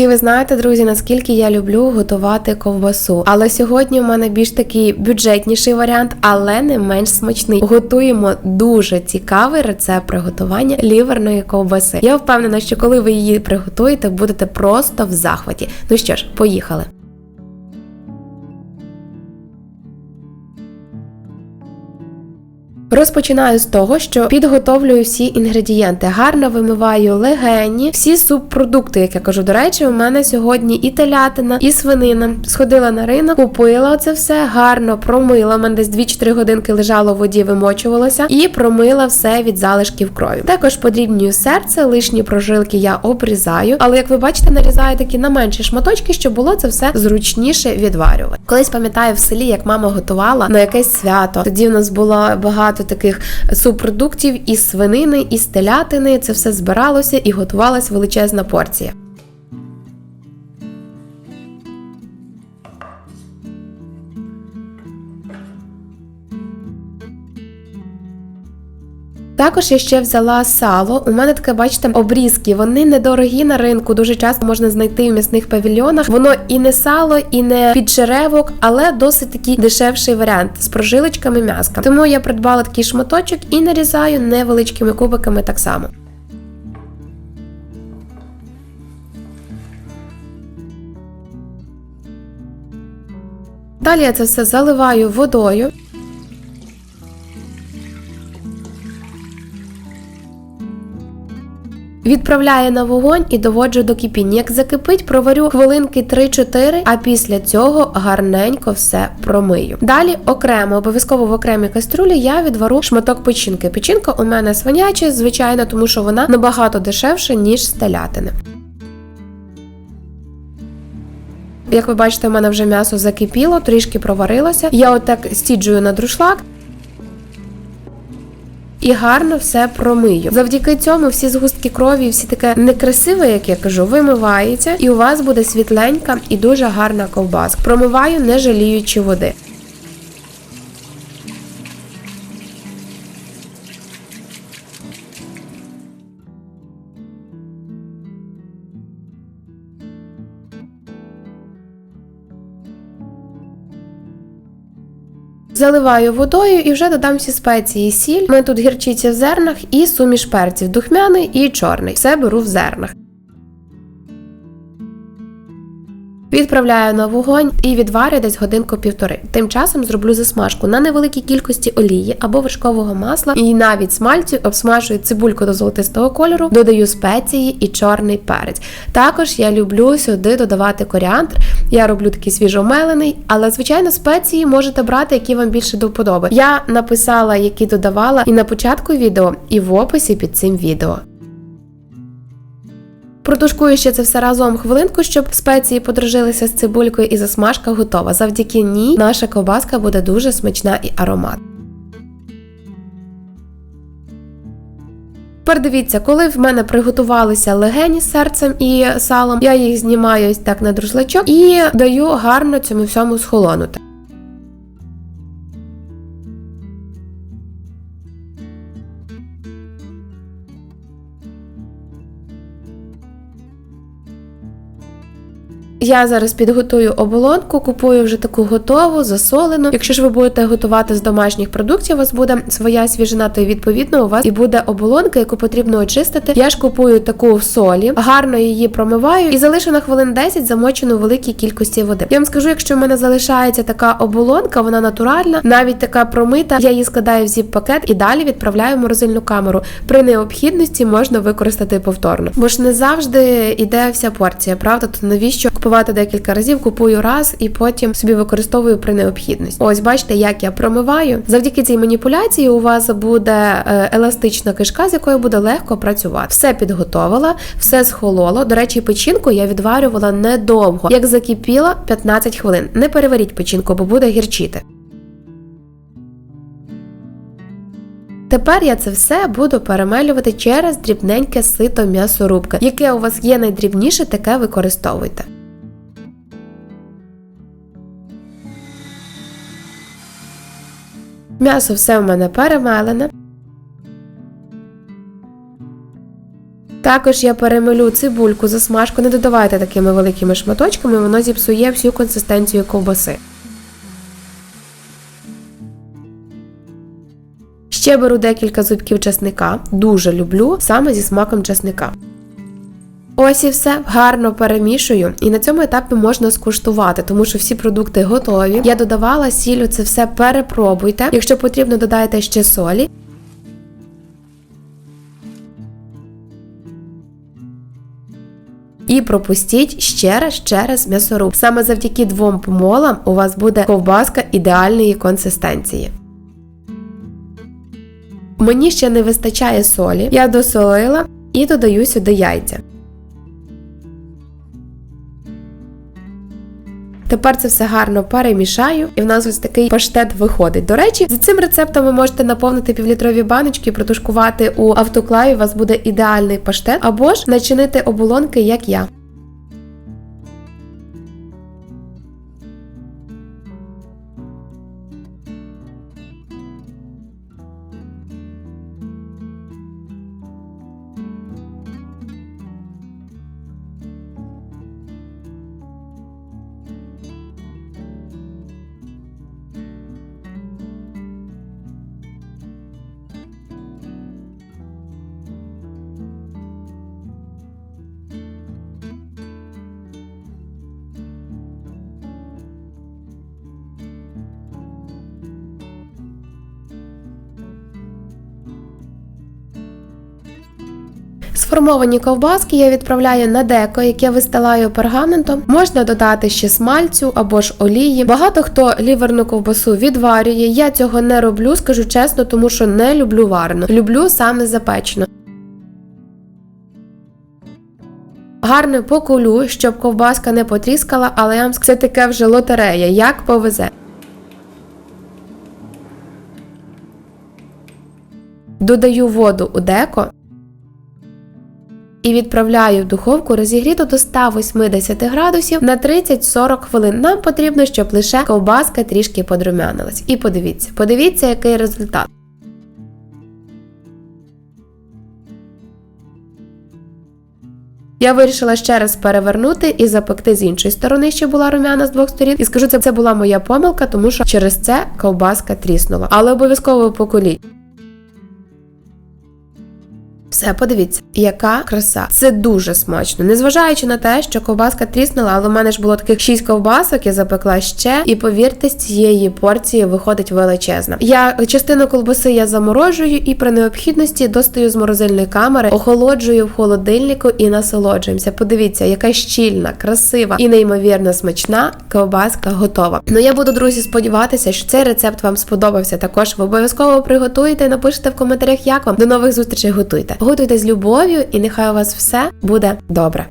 Всі ви знаєте, друзі, наскільки я люблю готувати ковбасу. Але сьогодні у мене більш такий бюджетніший варіант, але не менш смачний. Готуємо дуже цікавий рецепт приготування ліверної ковбаси. Я впевнена, що коли ви її приготуєте, будете просто в захваті. Ну що ж, поїхали. Розпочинаю з того, що підготовлюю всі інгредієнти. Гарно вимиваю легені, всі субпродукти, як я кажу. До речі, у мене сьогодні і телятина, і свинина. Сходила на ринок, купила це все, гарно промила. У мене десь 2-3 годинки лежало в воді, вимочувалося, і промила все від залишків крові. Також подрібнюю серце, лишні прожилки я обрізаю, але як ви бачите, нарізаю такі на менші шматочки, щоб було це все зручніше відварювати. Колись пам'ятаю в селі, як мама готувала на якесь свято. Тоді в нас було багато таких субпродуктів із свинини, із телятини. Це все збиралося і готувалась величезна порція. Також я ще взяла сало. У мене таке, бачите, обрізки. Вони недорогі на ринку. Дуже часто можна знайти в м'ясних павільйонах. Воно і не сало, і не підчеревок, але досить такий дешевший варіант з прожилочками м'яска. Тому я придбала такий шматочок і нарізаю невеличкими кубиками так само. Далі я це все заливаю водою. Відправляю на вогонь і доводжу до кипіння. Як закипить, проварю хвилинки 3-4, а після цього гарненько все промию. Далі окремо, обов'язково в окремій каструлі я відвару шматок печінки. Печінка у мене свиняча, звичайно, тому що вона набагато дешевша, ніж з телятини. Як ви бачите, у мене вже м'ясо закипіло, трішки проварилося. Я отак стіджую на друшлак і гарно все промию. Завдяки цьому всі згустки крові, всі таке некрасиве, як я кажу, вимивається, і у вас буде світленька і дуже гарна ковбаска. Промиваю, не жаліючи води. Заливаю водою і вже додам всі спеції, сіль. Мене тут гірчиця в зернах і суміш перців, духмяний і чорний. Все беру в зернах. Відправляю на вогонь і відварю десь годинку-півтори. Тим часом зроблю засмажку на невеликій кількості олії або вершкового масла і навіть смальцю обсмажую цибульку до золотистого кольору, додаю спеції і чорний перець. Також я люблю сюди додавати коріандр. Я роблю такий свіжомелений, але звичайно спеції можете брати, які вам більше до вподоби. Я написала, які додавала і на початку відео, і в описі під цим відео. Протушкую ще це все разом хвилинку, щоб спеції подружилися з цибулькою і засмажка готова. Завдяки ній наша ковбаска буде дуже смачна і ароматна. Тепер дивіться, коли в мене приготувалися легені з серцем і салом, я їх знімаю ось так на друшлачок і даю гарно цьому всьому схолонути. Я зараз підготую оболонку, купую вже таку готову, засолену. Якщо ж ви будете готувати з домашніх продуктів, у вас буде своя свіжина, то відповідно у вас і буде оболонка, яку потрібно очистити. Я ж купую таку в солі, гарно її промиваю і залишу на хвилин 10 замочену великій кількості води. Я вам скажу, якщо в мене залишається така оболонка, вона натуральна, навіть така промита, я її складаю в зіп-пакет і далі відправляю в морозильну камеру. При необхідності можна використати повторно. Бо ж не завжди йде вся порція, правда? То навіщо купувати декілька разів, купую раз і потім собі використовую при необхідності. Ось бачите, як я промиваю. Завдяки цій маніпуляції у вас буде е, еластична кишка, з якою буде легко працювати. Все підготовила, все схололо. До речі, печінку я відварювала недовго. Як закипіла 15 хвилин. Не переваріть печінку, бо буде гірчити. Тепер я це все буду перемелювати через дрібненьке сито м'ясорубки. Яке у вас є найдрібніше, таке використовуйте. М'ясо все в мене перемелене. Також я перемелю цибульку за смажку, не додавайте такими великими шматочками, воно зіпсує всю консистенцію ковбаси. Ще беру декілька зубків чесника, дуже люблю саме зі смаком чесника. Ось і все гарно перемішую, і на цьому етапі можна скуштувати, тому що всі продукти готові. Я додавала сіллю, це все перепробуйте. Якщо потрібно, додайте ще солі. І пропустіть ще раз через м'ясоруб. Саме завдяки двом помолам у вас буде ковбаска ідеальної консистенції. Мені ще не вистачає солі. Я досолила і додаю сюди яйця. Тепер це все гарно перемішаю, і в нас ось такий паштет виходить. До речі, за цим рецептом ви можете наповнити півлітрові баночки, протушкувати у автоклаві. У вас буде ідеальний паштет, або ж начинити оболонки, як я. Сформовані ковбаски я відправляю на деко, яке вистилаю пергаментом. Можна додати ще смальцю або ж олії. Багато хто ліверну ковбасу відварює. Я цього не роблю, скажу чесно, тому що не люблю варену. Люблю саме запечену. Гарно покулю, щоб ковбаска не потріскала, але я вам це таке вже лотерея, як повезе. Додаю воду у деко і відправляю в духовку розігріту до 180 градусів на 30-40 хвилин. Нам потрібно, щоб лише ковбаска трішки подрумянилась. І подивіться, подивіться, який результат. Я вирішила ще раз перевернути і запекти з іншої сторони, що була румяна з двох сторін. І скажу, це, це була моя помилка, тому що через це ковбаска тріснула. Але обов'язково поколіть. Все, подивіться, яка краса. Це дуже смачно. Незважаючи на те, що ковбаска тріснула, але в мене ж було таких 6 ковбасок, я запекла ще, і повірте, з цієї порції виходить величезна. Я частину колбаси я заморожую і при необхідності достаю з морозильної камери, охолоджую в холодильнику і насолоджуємося. Подивіться, яка щільна, красива і неймовірно смачна ковбаска готова. Ну я буду, друзі, сподіватися, що цей рецепт вам сподобався. Також ви обов'язково приготуйте, напишите в коментарях, як вам. До нових зустрічей готуйте. Готуйте з любов'ю, і нехай у вас все буде добре.